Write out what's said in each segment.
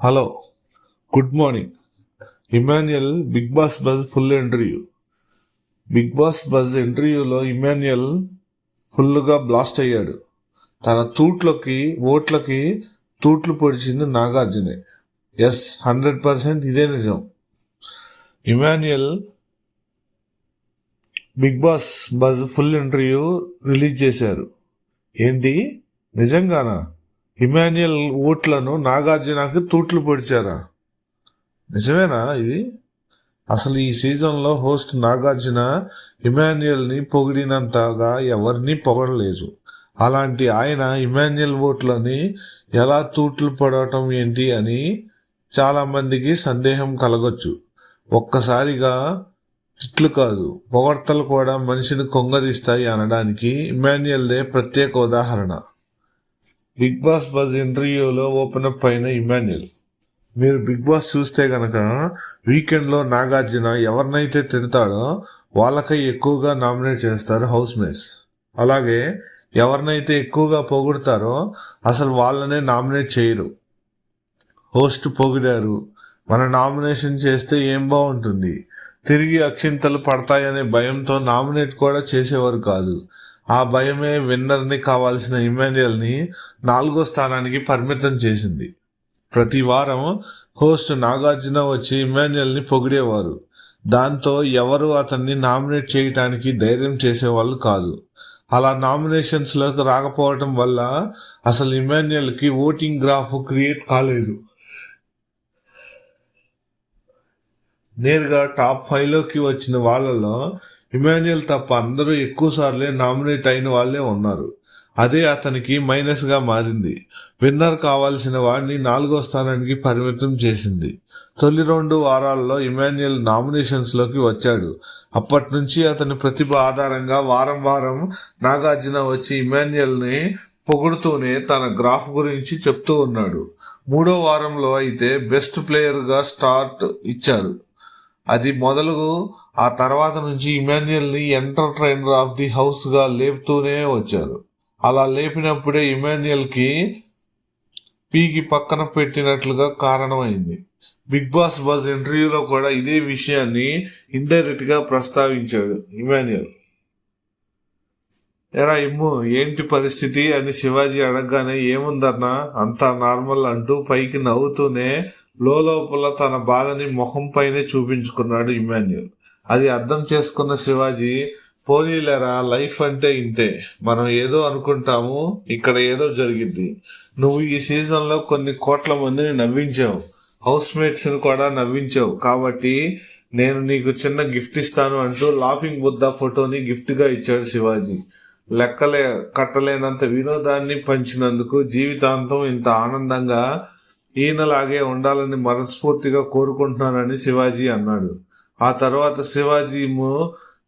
Hello good morning Emmanuel Bigg Boss buzz full interview Bigg Boss buzz ఇంటర్వ్యూలో ఇమాన్యుయల్ ఫుల్గా blast అయ్యాడు. తన తూట్లకి ఓట్లకి తూట్లు పొడిచింది నాగార్జునే. ఎస్ హండ్రెడ్ పర్సెంట్ ఇదే నిజం. Emmanuel Bigg Boss Buzz full interview release చేశారు. ఏంటి? నిజంగానా? ఇమాన్యుయల్ ఓట్లను నాగార్జునకి తూట్లు పొడిచారా? నిజమేనా ఇది? అసలు ఈ సీజన్లో హోస్ట్ నాగార్జున ఇమాన్యుయల్ని పొగిడినంతగా ఎవరిని పొగడలేదు. అలాంటి ఆయన ఇమాన్యుయల్ ఓట్లని ఎలా తూట్లు పడటం ఏంటి అని చాలామందికి సందేహం కలగొచ్చు. ఒక్కసారిగా తిట్లు కాదు పొగడ్తలు కూడా మనిషిని కొంగదీస్తాయి అనడానికి ఇమాన్యుయల్దే ప్రత్యేక ఉదాహరణ. బిగ్ బాస్ బజ్ ఇంటర్వ్యూలో ఓపెన్ అప్ అయిన ఇమాన్యుయల్ మీరు బిగ్ బాస్ చూస్తే గనక వీకెండ్లో నాగార్జున ఎవరినైతే తిడతాడో వాళ్ళకై ఎక్కువగా నామినేట్ చేస్తారు హౌస్ మేట్స్ అలాగే ఎవరినైతే ఎక్కువగా పొగుడతారో అసలు వాళ్ళనే నామినేట్ చేయరు. హోస్ట్ పొగిడారు. మన నామినేషన్ చేస్తే ఏం బాగుంటుంది? తిరిగి అక్షింతలు పడతాయనే భయంతో నామినేట్ కూడా చేసేవారు కాదు. ఆ భయమే విన్నర్ని కావాల్సిన ఇమాన్యుయల్ని నాలుగో స్థానానికి పరిమితం చేసింది. ప్రతి వారం హోస్ట్ నాగార్జున వచ్చి ఇమాన్యుయల్ని పొగిడేవారు. దాంతో ఎవరు అతన్ని నామినేట్ చేయటానికి ధైర్యం చేసేవాళ్ళు కాదు. అలా నామినేషన్స్లోకి రాకపోవటం వల్ల అసలు ఇమాన్యుయల్కి ఓటింగ్ గ్రాఫ్ క్రియేట్ కాలేదు. నేరుగా టాప్ ఫైవ్లోకి వచ్చిన వాళ్ళలో ఇమాన్యుయల్ తప్ప అందరూ ఎక్కువ సార్లే నామినేట్ అయిన వాళ్ళే ఉన్నారు. అదే అతనికి మైనస్గా మారింది. విన్నర్ కావాల్సిన వాడిని నాలుగో స్థానానికి పరిమితం చేసింది. తొలి రెండు వారాల్లో ఇమాన్యుయల్ నామినేషన్స్లోకి వచ్చాడు. అప్పటి నుంచి అతని ప్రతిభ ఆధారంగా వారం వారం నాగార్జున వచ్చి ఇమాన్యుయల్ని పొగుడుతూనే తన గ్రాఫ్ గురించి చెప్తూ ఉన్నాడు. మూడో వారంలో అయితే బెస్ట్ ప్లేయర్గా స్టార్ట్ ఇచ్చారు. అది మొదలు ఆ తర్వాత నుంచి ఇమాన్యుయల్ని ఎంటర్టైనర్ ఆఫ్ ది హౌస్గా లేపుతూనే వచ్చారు. అలా లేపినప్పుడే ఇమాన్యుయల్కి పీకి పక్కన పెట్టినట్లుగా కారణమైంది. బిగ్ బాస్ బజ్ ఇంటర్వ్యూలో కూడా ఇదే విషయాన్ని ఇండైరెక్ట్గా ప్రస్తావించాడు ఇమాన్యుయల్. ఎరా ఇమ్ము ఏంటి పరిస్థితి? అని శివాజీ అడగగానే ఏముందన్నా అంతా నార్మల్ అంటూ పైకి నవ్వుతూనే లోపల తన బాధని ముఖంపైనే చూపించుకున్నాడు ఇమాన్యుయల్. అది అర్థం చేసుకున్న శివాజీ పోనీలేరా లైఫ్ అంటే ఇంతే. మనం ఏదో అనుకుంటాము ఇక్కడ ఏదో జరిగింది నువ్వు ఈ సీజన్లో కొన్ని కోట్ల మందిని నవ్వించావు. హౌస్ మేట్స్ని కూడా నవ్వించావు. కాబట్టి నేను నీకు చిన్న గిఫ్ట్ ఇస్తాను అంటూ లాఫింగ్ బుద్ధా ఫోటోని గిఫ్ట్గా ఇచ్చాడు శివాజీ. లెక్కలే కట్టలేనంత వినోదాన్ని పంచినందుకు జీవితాంతం ఇంత ఆనందంగా ఈయనలాగే ఉండాలని మనస్ఫూర్తిగా కోరుకుంటున్నానని శివాజీ అన్నాడు. ఆ తర్వాత శివాజీ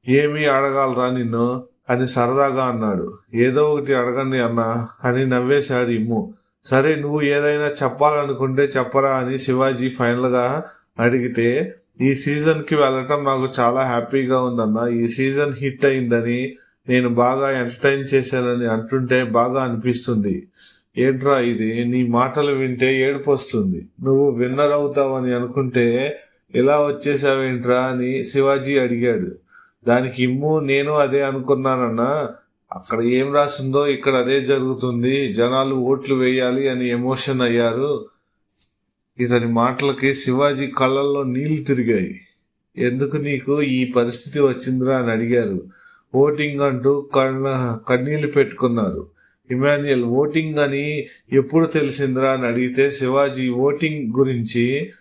ఏమీ అడగాలరా నిన్ను? అని సరదాగా అన్నాడు. ఏదో ఒకటి అడగండి అన్నా అని నవ్వేశాడు ఇమ్ము. సరే నువ్వు ఏదైనా చెప్పాలనుకుంటే చెప్పరా అని శివాజీ ఫైనల్గా అడిగితే ఈ సీజన్కి వెళ్ళటం నాకు చాలా హ్యాపీగా ఉందన్న ఈ సీజన్ హిట్ అయిందని నేను బాగా ఎంటర్టైన్ చేశానని అంటుంటే బాగా అనిపిస్తుంది. ఏంట్రా ఇది? నీ మాటలు వింటే ఏడుపు వస్తుంది. నువ్వు విన్నర్ అవుతావని అనుకుంటే ఇలా వచ్చేసావేంట్రా? అని శివాజీ అడిగాడు. దానికి ఇమ్ము నేను అదే అనుకున్నానన్నా. అక్కడ ఏం రాసిందో ఇక్కడ అదే జరుగుతుంది. జనాలు ఓట్లు వేయాలి అని ఎమోషన్ అయ్యారు. ఇతని మాటలకి శివాజీ కళ్ళల్లో నీళ్ళు తిరిగాయి. ఎందుకు నీకు ఈ పరిస్థితి వచ్చిందిరా? అని అడిగారు. ఓటింగ్ అంటూ కన్న కన్నీళ్ళు పెట్టుకున్నారు. ఇమాన్యుయల్ ఓటింగ్ అని ఎప్పుడు తెలిసిందిరా? అని అడిగితే శివాజీ ఓటింగ్ గురించి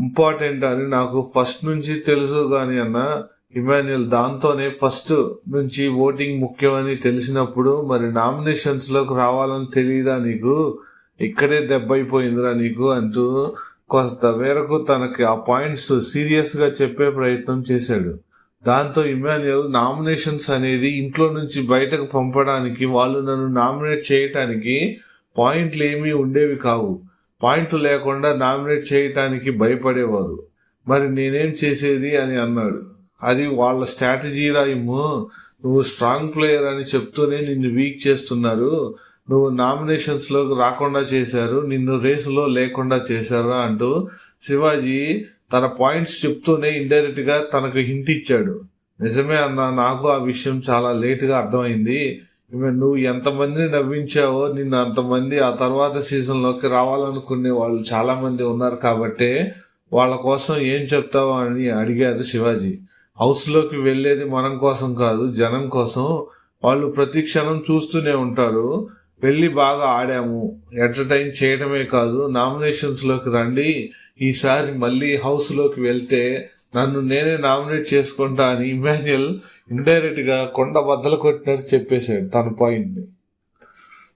ఇంపార్టెంట్ అని నాకు ఫస్ట్ నుంచి తెలుసు కానీ అన్న ఇమాన్యుయల్ దాంతోనే ఫస్ట్ నుంచి ఓటింగ్ ముఖ్యమని తెలిసినప్పుడు మరి నామినేషన్స్లోకి రావాలని తెలియదా నీకు? ఇక్కడే దెబ్బైపోయిందిరా నీకు అంటూ కొంత మేరకు తనకి ఆ పాయింట్స్ సీరియస్గా చెప్పే ప్రయత్నం చేశాడు. దాంతో ఇమాన్యుయల్ నామినేషన్స్ అనేది ఇంట్లో నుంచి బయటకు పంపడానికి వాళ్ళు నన్ను నామినేట్ చేయటానికి పాయింట్లు ఏమీ ఉండేవి కావు. పాయింట్లు లేకుండా నామినేట్ చేయటానికి భయపడేవారు. మరి నేనేం చేసేది అని అన్నాడు. అది వాళ్ళ స్ట్రాటజీరా ఏమో నువ్వు స్ట్రాంగ్ ప్లేయర్ అని చెప్తూనే నిన్ను వీక్ చేస్తున్నారు. నువ్వు నామినేషన్స్లోకి రాకుండా చేశారు. నిన్ను రేసులో లేకుండా చేశారు అంటూ శివాజీ తన పాయింట్స్ చెప్తూనే ఇండైరెక్ట్గా తనకు హింట్ ఇచ్చాడు. నిజమే అన్న నాకు ఆ విషయం చాలా లేటుగా అర్థమైంది. నువ్వు ఎంతమందిని నవ్వించావో నిన్ను అంతమంది ఆ తర్వాత సీజన్లోకి రావాలనుకునే వాళ్ళు చాలామంది ఉన్నారు కాబట్టే వాళ్ళ కోసం ఏం చెప్తావు అని అడిగారు శివాజీ. హౌస్లోకి వెళ్ళేది మనం కోసం కాదు జనం కోసం. వాళ్ళు ప్రతి క్షణం చూస్తూనే ఉంటారు. వెళ్ళి బాగా ఆడాము. ఎంటర్టైన్ చేయడమే కాదు. నామినేషన్స్లోకి రండి. ఈసారి మళ్ళీ హౌస్లోకి వెళ్తే నన్ను నేనే నామినేట్ చేసుకుంటా అని ఇమాన్యుయల్ ఇండైరెక్ట్గా కొండ బద్దలు కొట్టినట్టు చెప్పేశాడు తన పాయింట్ని.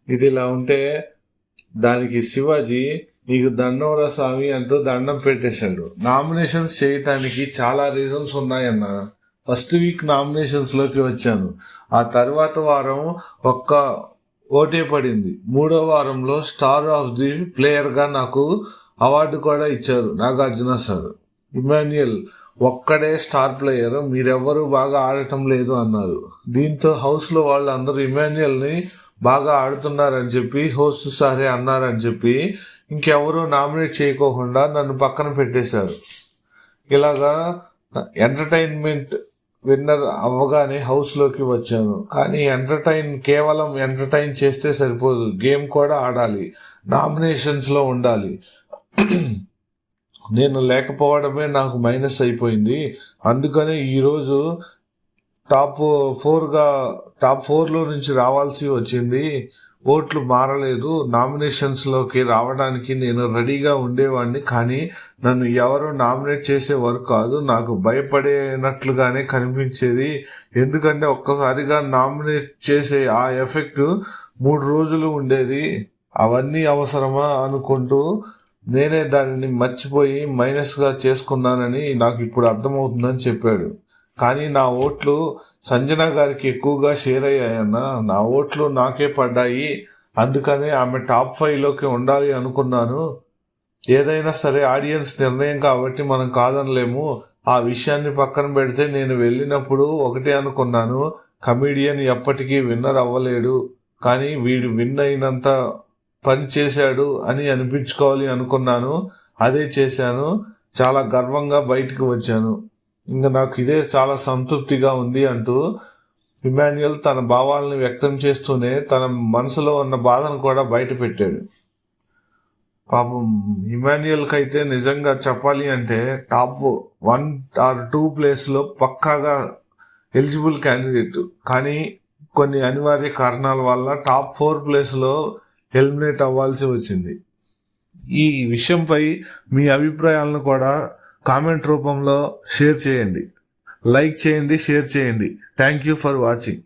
ఇది ఇలా ఉంటే దానికి శివాజీ నీకు దండంరా స్వామి అంటూ దండం పెట్టేశాడు. నామినేషన్స్ చేయటానికి చాలా రీజన్స్ ఉన్నాయన్న. ఫస్ట్ వీక్ నామినేషన్స్లోకి వచ్చాను. ఆ తర్వాత వారం ఒక్క ఓటే పడింది. మూడో వారంలో స్టార్ ఆఫ్ ది ప్లేయర్గా నాకు అవార్డు కూడా ఇచ్చారు నాగార్జున సార్. ఇమాన్యుయల్ ఒక్కడే స్టార్ ప్లేయర్ మీరెవ్వరూ బాగా ఆడటం లేదు అన్నారు. దీంతో హౌస్లో వాళ్ళు వాళ్ళందరూ ఇమాన్యుయల్ని బాగా ఆడుతున్నారని చెప్పి హోస్ట్ సారే అన్నారని చెప్పి ఇంకెవరూ నామినేట్ చేయకోకుండా నన్ను పక్కన పెట్టేశారు. ఇలాగా ఎంటర్టైన్మెంట్ విన్నర్ అవ్వగానే హౌస్లోకి వచ్చాను. కానీ ఎంటర్టైన్ కేవలం ఎంటర్టైన్ చేస్తే సరిపోదు. గేమ్ కూడా ఆడాలి. నామినేషన్స్లో ఉండాలి. నేను లేకపోవడమే నాకు మైనస్ అయిపోయింది. అందుకనే ఈరోజు టాప్ ఫోర్గా టాప్ ఫోర్లో నుంచి రావాల్సి వచ్చింది. ఓట్లు మారలేదు. నామినేషన్స్లోకి రావడానికి నేను రెడీగా ఉండేవాడిని. కానీ నన్ను ఎవరు నామినేట్ చేసేవారు కాదు నాకు భయపడేనట్లుగానే కనిపించేది. ఎందుకంటే ఒక్కసారిగా నామినేట్ చేసే ఆ ఎఫెక్ట్ మూడు రోజులు ఉండేది. అవన్నీ అవసరమా అనుకుంటూ నేనే దానిని మర్చిపోయి మైనస్గా చేసుకున్నానని నాకు ఇప్పుడు అర్థమవుతుందని చెప్పాడు. కానీ నా ఓట్లు సంజన గారికి ఎక్కువగా షేర్ అయ్యాయన్న నా ఓట్లు నాకే పడ్డాయి అందుకనే ఆమె టాప్ ఫైవ్లోకి ఉండాలి అనుకున్నాను. ఏదైనా సరే ఆడియన్స్ నిర్ణయం కాబట్టి మనం కాదనలేము. ఆ విషయాన్ని పక్కన పెడితే నేను వెళ్ళినప్పుడు ఒకటే అనుకున్నాను. కమీడియన్ ఎప్పటికీ విన్నర్ అవ్వలేడు. కానీ వీడు విన్ అయినంత పని చేశాడు అని అనిపించుకోవాలి అనుకున్నాను. అదే చేశాను. చాలా గర్వంగా బయటికి వచ్చాను. ఇంకా నాకు ఇదే చాలా సంతృప్తిగా ఉంది అంటూ ఇమాన్యుయల్ తన భావాలను వ్యక్తం చేస్తూనే తన మనసులో ఉన్న బాధను కూడా బయట పెట్టాడు పాపం ఇమాన్యుయల్కి అయితే నిజంగా చెప్పాలి అంటే టాప్ వన్ ఆర్ టూ ప్లేస్లో పక్కాగా ఎలిజిబుల్ క్యాండిడేట్. కానీ కొన్ని అనివార్య కారణాల వల్ల టాప్ ఫోర్ ప్లేస్లో ఎలిమినేట్ అవ్వాల్సి వచ్చింది. ఈ విషయంపై మీ అభిప్రాయాలను కూడా కామెంట్ రూపంలో షేర్ చేయండి. లైక్ చేయండి షేర్ చేయండి. Thank you for watching